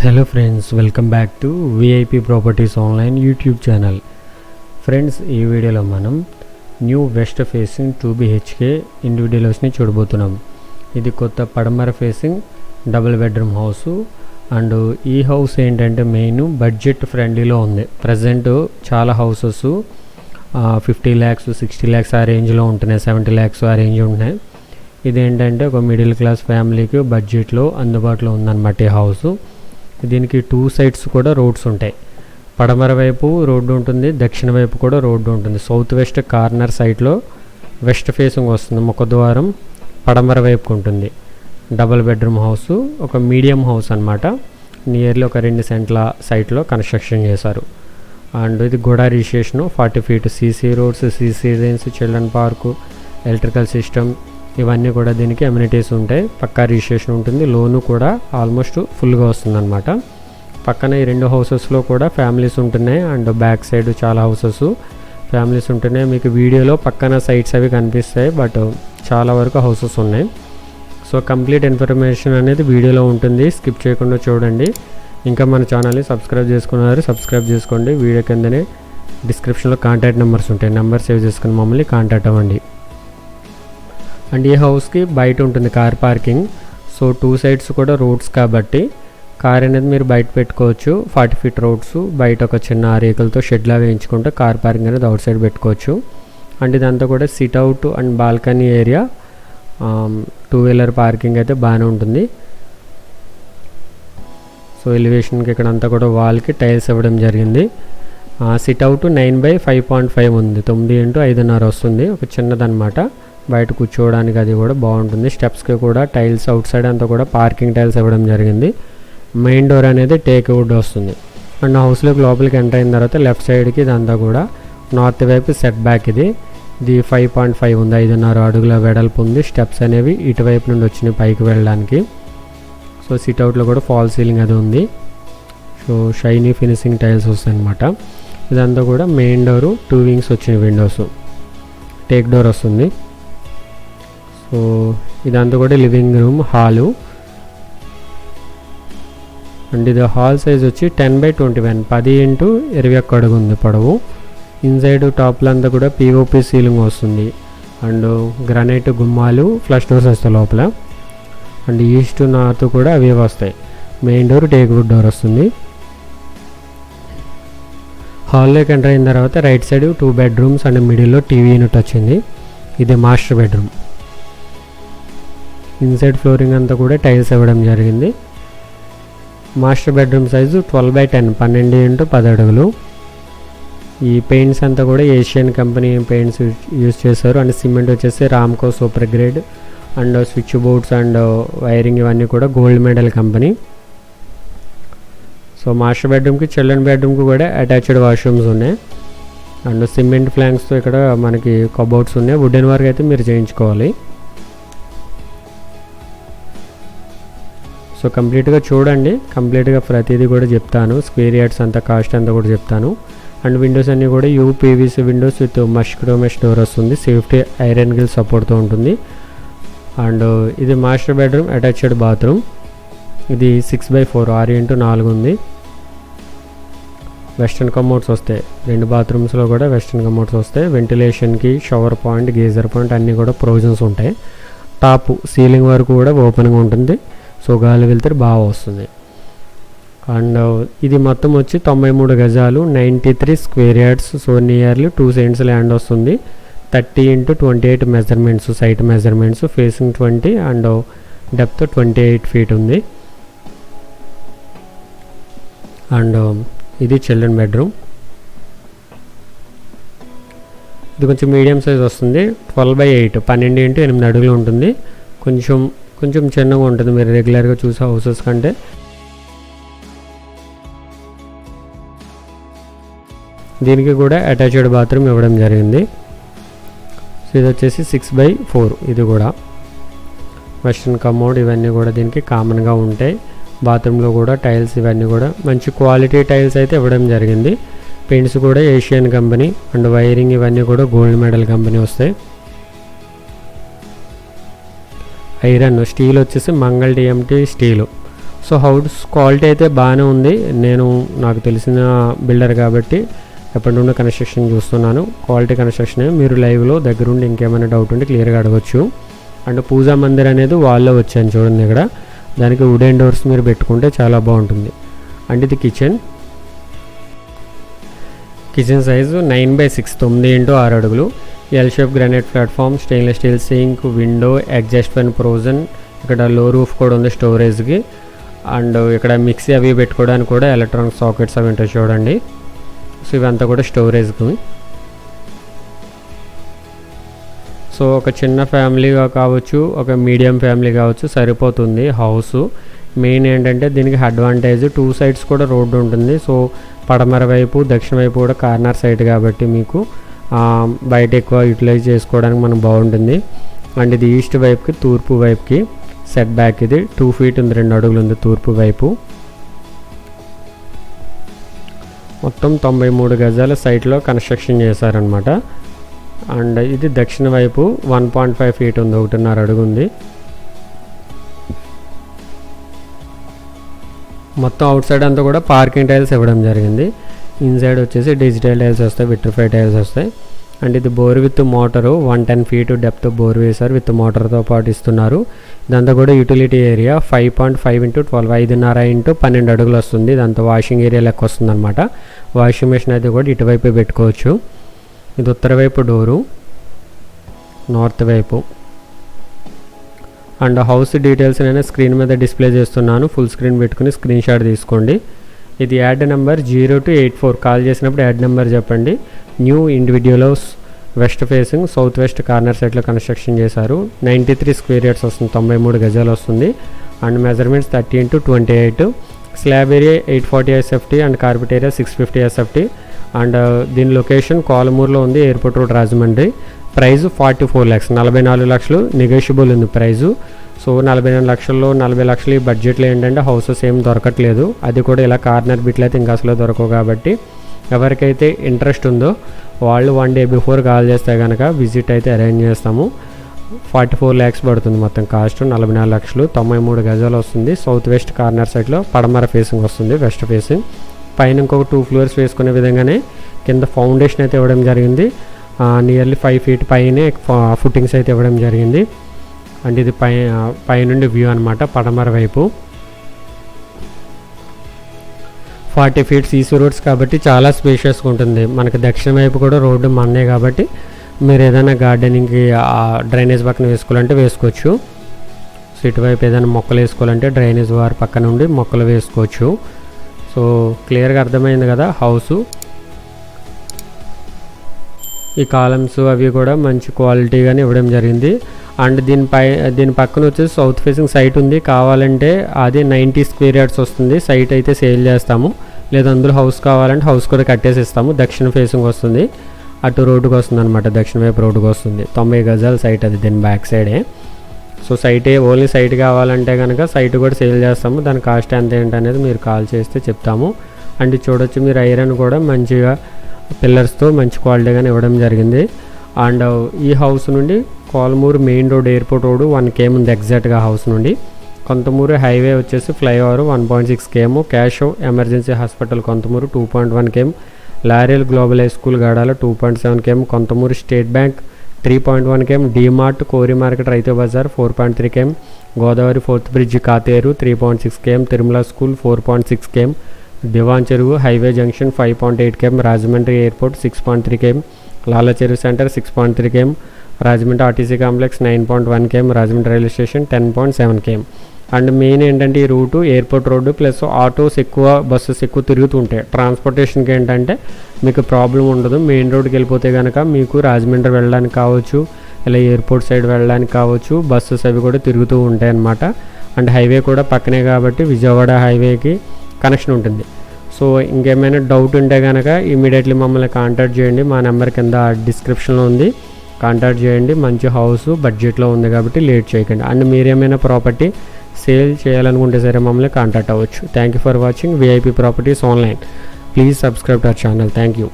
Hello friends welcome back to VIP properties online YouTube channel friends ఈ వీడియోలో మనం new west facing two BHK individual చూడబోతున్నాం. ఇది కొత్త పడమర facing double bedroom house and ఈ హౌస్ ఏంటంటే మెయిన్ బడ్జెట్ ఫ్రెండ్లీలో ఉంది. ప్రజెంట్ చాలా houses fifty lakhs sixty lakhs ఆ రేంజ్లో ఉంటున్నాయి సెవెంటీ ల్యాక్స్ ఆ రేంజ్ ఉంటున్నాయి. ఇదేంటంటే ఒక మిడిల్ క్లాస్ ఫ్యామిలీకి బడ్జెట్లో అందుబాటులో ఉందన్నమాట ఈ హౌస్ దీనికి టూ సైడ్స్ కూడా రోడ్స్ ఉంటాయి. పడమర వైపు రోడ్డు ఉంటుంది దక్షిణ వైపు కూడా రోడ్డు ఉంటుంది. సౌత్ వెస్ట్ కార్నర్ సైడ్లో వెస్ట్ ఫేసింగ్ వస్తుంది ముఖద్వారం పడమర వైపుకు ఉంటుంది. డబుల్ బెడ్రూమ్ హౌస్ ఒక మీడియం హౌస్ అనమాట నియర్లీ ఒక రెండు సెంట్ల సైట్లో కన్స్ట్రక్షన్ చేశారు. అండ్ ఇది గోడా registration forty feet CC roads CC lanes children park electrical system ఇవన్నీ కూడా దీనికి అమ్యూనిటీస్ ఉంటాయి. పక్కా రిజిస్ట్రేషన్ ఉంటుంది. లోను కూడా ఆల్మోస్ట్ ఫుల్గా వస్తుందన్నమాట. పక్కన ఈ రెండు హౌసెస్లో కూడా ఫ్యామిలీస్ ఉంటున్నాయి. అండ్ బ్యాక్ సైడ్ చాలా హౌసెస్ ఫ్యామిలీస్ ఉంటున్నాయి. మీకు వీడియోలో పక్కన సైట్స్ అవి కనిపిస్తాయి. బట్ చాలా వరకు హౌసెస్ ఉన్నాయి. సో కంప్లీట్ ఇన్ఫర్మేషన్ అనేది వీడియోలో ఉంటుంది. స్కిప్ చేయకుండా చూడండి. ఇంకా మన ఛానల్ని సబ్స్క్రైబ్ చేసుకున్నారు సబ్స్క్రైబ్ చేసుకోండి. వీడియో కిందనే డిస్క్రిప్షన్లో కాంటాక్ట్ నెంబర్స్ ఉంటాయి. నెంబర్ సేవ్ చేసుకుని మమ్మల్ని కాంటాక్ట్ అవ్వండి. అండ్ ఈ హౌస్కి బయట ఉంటుంది car parking. So two sides కూడా రోడ్స్ కాబట్టి కార్ అనేది మీరు బయట పెట్టుకోవచ్చు. ఫార్టీ ఫీట్ రోడ్స్ బయట ఒక చిన్న రేకులతో షెడ్లా వేయించుకుంటే కార్ పార్కింగ్ అనేది అవుట్ సైడ్ పెట్టుకోవచ్చు. అండ్ ఇదంతా కూడా sit out and balcony area two wheeler parking అయితే బాగానే ఉంటుంది. సో ఎలివేషన్కి ఇక్కడ అంతా కూడా వాల్కి టైల్స్ ఇవ్వడం జరిగింది. Sit out nine by five point five ఉంది. తొమ్మిది ఇంటూ ఐదున్నర వస్తుంది. ఒక చిన్నదనమాట బయట కూర్చోవడానికి అది కూడా బాగుంటుంది. స్టెప్స్కి కూడా టైల్స్ అవుట్ సైడ్ అంతా కూడా పార్కింగ్ టైల్స్ ఇవ్వడం జరిగింది. మెయిన్ డోర్ అనేది టేక్ వస్తుంది. అండ్ హౌస్లోకి లోపలికి ఎంటర్ అయిన తర్వాత లెఫ్ట్ సైడ్కి ఇదంతా కూడా నార్త్ వైపు సెట్ బ్యాక్ ఇది. ఇది ఫైవ్ పాయింట్ ఫైవ్ ఉంది. ఐదున్నర అడుగుల వెడల్పు ఉంది. స్టెప్స్ అనేవి ఇటువైపు నుండి వచ్చినాయి పైకి వెళ్ళడానికి. సో సిట్ అవుట్లో కూడా ఫాల్ సీలింగ్ అది ఉంది. సో షైనీ ఫినిషింగ్ టైల్స్ వస్తాయి అనమాట ఇదంతా కూడా మెయిన్ డోరు టూ వింగ్స్ వచ్చిన విండోస్ టేక్ డోర్ వస్తుంది. సో ఇదంతా కూడా లివింగ్ రూమ్ హాలు. అండ్ ఇది హాల్ సైజ్ వచ్చి టెన్ బై ట్వంటీ వన్. పది ఇంటూ ఇరవై ఒక్క అడుగు ఉంది పొడవు. ఇన్సైడ్ టాప్లో అంతా కూడా పిఓపి సీలింగ్ వస్తుంది. అండ్ గ్రానైట్ గుమ్మాలు ఫ్లష్ డోర్స్ వస్తాయి లోపల. అండ్ ఈస్ట్ నార్త్ కూడా అవే వస్తాయి. Main door teak wood door వస్తుంది. హాల్లోకి ఎంటర్ అయిన తర్వాత right side two bedrooms and మిడిల్లో టీవీ యూనిట్ వచ్చింది. ఇది మాస్టర్ బెడ్రూమ్. ఇన్సైడ్ ఫ్లోరింగ్ అంతా కూడా టైల్స్ ఇవ్వడం జరిగింది. Master bedroom size twelve by ten పన్నెండు ఇంటూ పది అడుగులు. ఈ పెయింట్స్ అంతా కూడా ఏషియన్ కంపెనీ పెయింట్స్ యూజ్ చేశారు. అండ్ సిమెంట్ వచ్చేసి Ramco super grade and switch boards and wiring ఇవన్నీ కూడా gold medal company. So master బెడ్రూమ్కి చిల్డ్రన్ బెడ్రూమ్కి కూడా అటాచ్డ్ వాష్రూమ్స్ ఉన్నాయి. అండ్ సిమెంట్ ఫ్లాంక్స్తో ఇక్కడ మనకి కబోర్డ్స్ ఉన్నాయి. వుడెన్ వర్క్ అయితే మీరు చేయించుకోవాలి. సో కంప్లీట్గా చూడండి. కంప్లీట్గా ప్రతిదీ కూడా చెప్తాను. స్క్వేర్ యార్డ్స్ అంతా కాస్ట్ అంతా కూడా చెప్తాను. అండ్ విండోస్ అన్నీ కూడా UPVC windows with mosquito mesh door వస్తుంది. సేఫ్టీ ఐరన్ గిల్ సపోర్ట్తో ఉంటుంది. అండ్ ఇది మాస్టర్ బెడ్రూమ్ అటాచ్డ్ బాత్రూమ్. ఇది సిక్స్ బై ఫోర్ ఆరు ఇంటూ నాలుగు ఉంది. వెస్ట్రన్ కమోడ్స్ వస్తాయి. రెండు బాత్రూమ్స్లో కూడా వెస్ట్రన్ కమోడ్స్ వస్తాయి. వెంటిలేషన్కి షవర్ పాయింట్ గీజర్ పాయింట్ అన్నీ కూడా ప్రొవిజన్స్ ఉంటాయి. టాప్ సీలింగ్ వరకు కూడా ఓపెన్గా ఉంటుంది. సో గాలి బాగా వస్తుంది. అండ్ ఇది మొత్తం వచ్చి తొంభై మూడు గజాలు ninety three square yards so nearly two cents land వస్తుంది. Thirty into twenty eight measurements site measurements facing twenty and depth twenty eight feet ఉంది. అండ్ ఇది చిల్డ్రన్ బెడ్రూమ్. ఇది కొంచెం మీడియం సైజ్ వస్తుంది. ట్వెల్వ్ బై ఎయిట్ పన్నెండు into ఎనిమిది అడుగులు ఉంటుంది. కొంచెం కొంచెం చిన్నగా ఉంటుంది. మీరు రెగ్యులర్గా చూసే హౌసెస్ కంటే. దీనికి కూడా అటాచ్డ్ బాత్రూమ్ ఇవ్వడం జరిగింది. సో ఇది వచ్చేసి సిక్స్ బై ఫోర్ ఇది కూడా. వెస్ట్రన్ కమోడ్ ఇవన్నీ కూడా దీనికి కామన్గా ఉంటాయి. బాత్రూంలో కూడా టైల్స్ ఇవన్నీ కూడా మంచి క్వాలిటీ టైల్స్ అయితే ఇవ్వడం జరిగింది. పెయింట్స్ కూడా ఏషియన్ కంపెనీ అండ్ వైరింగ్ ఇవన్నీ కూడా గోల్డ్ మెడల్ కంపెనీ వస్తాయి. ఐరన్ స్టీల్ వచ్చేసి Mangala TMT steel. So house quality అయితే బాగానే ఉంది. నేను నాకు తెలిసిన బిల్డర్ కాబట్టి ఎప్పటి నుండి కన్స్ట్రక్షన్ చూస్తున్నాను. క్వాలిటీ కన్స్ట్రక్షన్ మీరు లైవ్లో దగ్గరుండి ఇంకేమైనా డౌట్ ఉంటే క్లియర్గా అడగచ్చు. అండ్ పూజా మందిర్ అనేది వాళ్ళే వచ్చాను చూడండి ఇక్కడ. దానికి వుడెన్ డోర్స్ మీరు పెట్టుకుంటే చాలా బాగుంటుంది. అండ్ ఇది kitchen. Kitchen size nine by six తొమ్మిది ఇంటూ ఆరు అడుగులు. L shape granite platform stainless steel sink window exhaust fan provision ఇక్కడ లో రూఫ్ కూడా ఉంది స్టోరేజ్కి అండ్ ఇక్కడ మిక్సీ అవి పెట్టుకోవడానికి కూడా ఎలక్ట్రానిక్ సాకెట్స్ అవి ఉంటాయి చూడండి. సో ఇవంతా కూడా స్టోరేజ్కి సో ఒక చిన్న ఫ్యామిలీగా కావచ్చు ఒక మీడియం ఫ్యామిలీ కావచ్చు సరిపోతుంది హౌస్ మెయిన్ ఏంటంటే దీనికి అడ్వాంటేజ్ టూ సైడ్స్ కూడా రోడ్డు ఉంటుంది. సో పడమర వైపు దక్షిణ వైపు కూడా కార్నర్ సైడ్ కాబట్టి మీకు బయట ఎక్కువ యూటిలైజ్ చేసుకోవడానికి మనకు బాగుంటుంది. అండ్ ఇది ఈస్ట్ వైపుకి తూర్పు వైపుకి సెట్ బ్యాక్ ఇది టూ ఫీట్ ఉంది రెండు అడుగులు ఉంది తూర్పు వైపు. మొత్తం తొంభై మూడు గజాల సైట్లో కన్స్ట్రక్షన్ చేశారనమాట అండ్ ఇది దక్షిణ వైపు వన్ పాయింట్ ఫైవ్ ఫీట్ ఉంది ఒకటిన్నర అడుగు ఉంది. మొత్తం అవుట్ సైడ్ అంతా కూడా పార్కింగ్ టైల్స్ ఇవ్వడం జరిగింది. ఇన్సైడ్ వచ్చేసి డిజిటల్ టైల్స్ వస్తాయి విట్రిఫై టైల్స్ వస్తాయి. అండ్ ఇది bore with motor one ten feet depth bore వేశారు విత్ మోటార్తో పాటు ఇస్తున్నారు. ఇదంతా కూడా utility area five point five into twelve ఐదున్నర ఇంటూ పన్నెండు అడుగులు వస్తుంది. ఇదంతా వాషింగ్ ఏరియా లెక్క వస్తుంది అనమాట వాషింగ్ మెషిన్ అయితే కూడా ఇటువైపు పెట్టుకోవచ్చు. ఇది ఉత్తర వైపు డోరు నార్త్ వైపు. అండ్ హౌస్ డీటెయిల్స్ నేను స్క్రీన్ మీద డిస్ప్లే చేస్తున్నాను. ఫుల్ స్క్రీన్ పెట్టుకుని స్క్రీన్ షాట్ తీసుకోండి. ఇది ad number zero two eight four. Call చేసినప్పుడు యాడ్ నెంబర్ చెప్పండి. New individuals west facing south west corner సైడ్లో కన్స్ట్రక్షన్ చేశారు. నైంటీ త్రీ స్క్వేర్ యార్డ్స్ వస్తుంది తొంభై మూడు గజాలు వస్తుంది. And measurements thirty into twenty eight. Slab area eight forty SFT and carpet area six fifty SFT and uh, దీని location కోలమూరులో ఉంది airport road Rajahmundry. Price forty four lakhs నలభై నాలుగు లక్షలు. నెగోషియబుల్ ఉంది ప్రైజు. సో నలభై నాలుగు లక్షల్లో నలభై లక్షలు ఈ బడ్జెట్లో ఏంటంటే హౌసెస్ ఏం దొరకట్లేదు. అది కూడా ఇలా కార్నర్ బిట్లు అయితే ఇంకా అసలు దొరకవు కాబట్టి ఎవరికైతే ఇంట్రెస్ట్ ఉందో వాళ్ళు వన్ డే బిఫోర్ కాల్ చేస్తే కనుక విజిట్ అయితే అరేంజ్ చేస్తాము. ఫార్టీ ఫోర్ ల్యాక్స్ పడుతుంది మొత్తం కాస్ట్ నలభై నాలుగు లక్షలు. తొంభై మూడు గజాలు వస్తుంది. సౌత్ వెస్ట్ కార్నర్ సైడ్లో పడమర ఫేసింగ్ వస్తుంది వెస్ట్ ఫేసింగ్. పైన ఇంకొక టూ ఫ్లోర్స్ వేసుకునే విధంగానే కింద ఫౌండేషన్ అయితే ఇవ్వడం జరిగింది. నియర్లీ ఫైవ్ ఫీట్ పైనే ఫుట్టింగ్స్ అయితే ఇవ్వడం జరిగింది. అంటే ఇది పై పైనుండి వ్యూ అనమాట పడమర వైపు. ఫార్టీ ఫీట్స్ ఈసీ రోడ్స్ కాబట్టి చాలా స్పేషియస్గా ఉంటుంది. మనకి దక్షిణ వైపు కూడా రోడ్డు మన్నే కాబట్టి మీరు ఏదైనా గార్డెనింగ్కి డ్రైనేజ్ పక్కన వేసుకోవాలంటే వేసుకోవచ్చు. సో ఇటువైపు ఏదైనా మొక్కలు వేసుకోవాలంటే డ్రైనేజ్ వారి పక్కన ఉండి మొక్కలు వేసుకోవచ్చు. సో క్లియర్గా అర్థమైంది కదా హౌసు. ఈ కాలమ్స్ అవి కూడా మంచి క్వాలిటీగానే ఇవ్వడం జరిగింది. అండ్ దీనిపై దీని పక్కన వచ్చేసి సౌత్ ఫేసింగ్ సైట్ ఉంది. కావాలంటే అది నైంటీ స్క్వేర్ యార్డ్స్ వస్తుంది. సైట్ అయితే సేల్ చేస్తాము. లేదా అందులో హౌస్ కావాలంటే హౌస్ కూడా కట్టేసి ఇస్తాము దక్షిణ ఫేసింగ్ వస్తుంది. అటు రోడ్డుకి వస్తుంది అనమాట దక్షిణ వైపు రోడ్డుకి వస్తుంది. తొంభై గజాల సైట్ అది దీని బ్యాక్ సైడే సో సైట్ ఓన్లీ సైట్ కావాలంటే కనుక సైట్ కూడా సేల్ చేస్తాము. దాని కాస్ట్ ఎంత ఏంటనేది మీరు కాల్ చేస్తే చెప్తాము. అండ్ చూడొచ్చు మీరు ఐరన్ కూడా మంచిగా పిల్లర్స్తో మంచి క్వాలిటీగానే ఇవ్వడం జరిగింది. అండ్ ఈ హౌస్ నుండి Kolamuru main road airport road one KM ఉంది ఎగ్జాక్ట్గా హౌస్ నుండి కొంతమూరు హైవే వచ్చేసి flyover one point six KM cash emergency hospital Konthamuru two point one KM laurel global high school Gadala two point seven KM Konthamuru state bank three point one KM DMart కోరి market Rythu Bazar four point three KM Godavari fourth bridge Katheru three point six KM Tirumala school four point six KM Diwan Cheruvu highway junction five point eight KM Rajahmundry airport six point three KM Lala Cheruvu centre six point three KM Rajahmundry RTC complex nine point one KM Rajahmundry railway station ten point seven KM and main ఏంటంటే ఈ route airport road plus autos ఎక్కువ buses ఎక్కువ తిరుగుతూ ఉంటాయి ట్రాన్స్పోర్టేషన్కి ఏంటంటే మీకు problem ఉండదు. Main రోడ్కి వెళ్ళిపోతే కనుక మీకు రాజమండ్రి వెళ్ళడానికి కావచ్చు ఇలా ఎయిర్పోర్ట్ సైడ్ వెళ్ళడానికి కావచ్చు బస్సెస్ అవి కూడా తిరుగుతూ ఉంటాయి అన్నమాట. అండ్ హైవే కూడా పక్కనే కాబట్టి విజయవాడ హైవేకి కనెక్షన్ ఉంటుంది. సో ఇంకేమైనా డౌట్ ఉంటే కనుక ఇమీడియట్లీ మమ్మల్ని కాంటాక్ట్ చేయండి. మా నెంబర్ కింద డిస్క్రిప్షన్లో ఉంది. కాంటాక్ట్ చేయండి. మంచి హౌస్ బడ్జెట్లో ఉంది కాబట్టి లేట్ చేయకండి. అండ్ మీరేమైనా ప్రాపర్టీ సేల్ చేయాలనుకుంటే సరే మమ్మల్ని కాంటాక్ట్ అవ్వచ్చు. Thank you for watching VIP properties online please subscribe to our channel thank you